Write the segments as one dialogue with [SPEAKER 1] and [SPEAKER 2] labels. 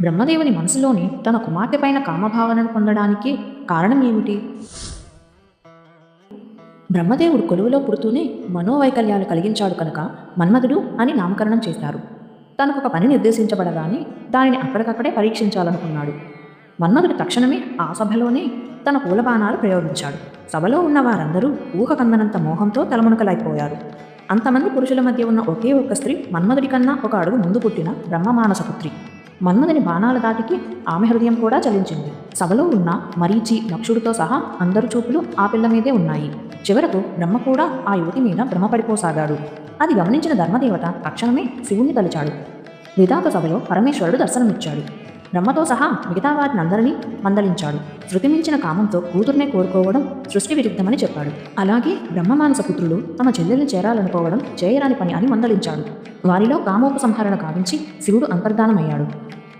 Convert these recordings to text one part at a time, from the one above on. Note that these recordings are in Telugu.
[SPEAKER 1] బ్రహ్మదేవుని మనసులోని తన కుమార్తె పైన కామభావనను పొందడానికి కారణం ఏమిటి? బ్రహ్మదేవుడు కొలువులో పుడుతూనే మనోవైకల్యాలు కలిగించాడు కనుక మన్మధుడు అని నామకరణం చేశారు. తనకు ఒక పని నిర్దేశించబడగానే దానిని అక్కడికక్కడే పరీక్షించాలనుకున్నాడు. మన్మధుడు తక్షణమే ఆ సభలోనే తన పూలబాణాలు ప్రయోగించాడు. సభలో ఉన్న వారందరూ ఊహకందనంత మోహంతో తలమునకలైపోయారు. అంతమంది పురుషుల మధ్య ఉన్న ఒకే ఒక్క స్త్రీ మన్మధుడి కన్నా ఒక అడుగు ముందు పుట్టిన బ్రహ్మమానస పుత్రి. మన్మధుని బాణాల దాటికి ఆమె హృదయం కూడా చలించింది. సభలో ఉన్న మరీచి నక్షుడితో సహా అందరు చూపులు ఆ పిల్ల మీదే ఉన్నాయి. చివరకు బ్రహ్మ కూడా ఆ యువతి మీద భ్రమపడిపోసాగాడు. అది గమనించిన ధర్మదేవత తక్షణమే శివుణ్ణి తలిచాడు. విధాత సభలో పరమేశ్వరుడు దర్శనమిచ్చాడు. బ్రహ్మతో సహా మిగతా వారిని అందరినీ మందలించాడు. శృతిమించిన కామంతో కూతుర్నే కోరుకోవడం సృష్టి విరుద్ధమని చెప్పాడు. అలాగే బ్రహ్మమానస పుత్రులు తమ చెల్లెల్ని చేరాలనుకోవడం చేయరాని పని అని మందలించాడు. వారిలో కామోపసంహరణ కావించి శివుడు అంతర్ధానమయ్యాడు.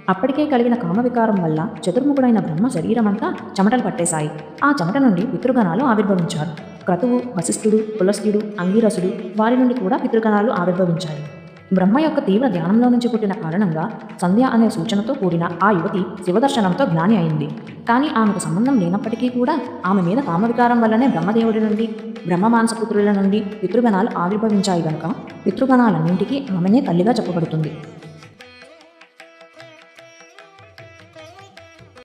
[SPEAKER 1] అప్పటికే కలిగిన కామవికారం వల్ల చతుర్ముఖుడైన బ్రహ్మ శరీరమంతా చెమటలు పట్టేశాయి. ఆ చెమట నుండి పితృగణాలు ఆవిర్భవించారు. క్రతువు వశిష్ఠుడు పులస్త్యుడు అంగీరసుడు వారి నుండి కూడా పితృగణాలు ఆవిర్భవించాయి. బ్రహ్మ యొక్క తీవ్ర ధ్యానంలో నుంచి పుట్టిన కారణంగా సంధ్య అనే సూచనతో కూడిన ఆ యువతి శివదర్శనంతో జ్ఞాని అయింది. కానీ ఆమెకు సంబంధం లేనప్పటికీ కూడా ఆమె మీద కామవికారం వల్లనే బ్రహ్మదేవుడి నుండి బ్రహ్మమాంసపుత్రుల నుండి పితృగణాలు ఆవిర్భవించాయి గనుక పితృగణాలన్నింటికీ ఆమెనే తల్లిగా చెప్పబడుతుంది.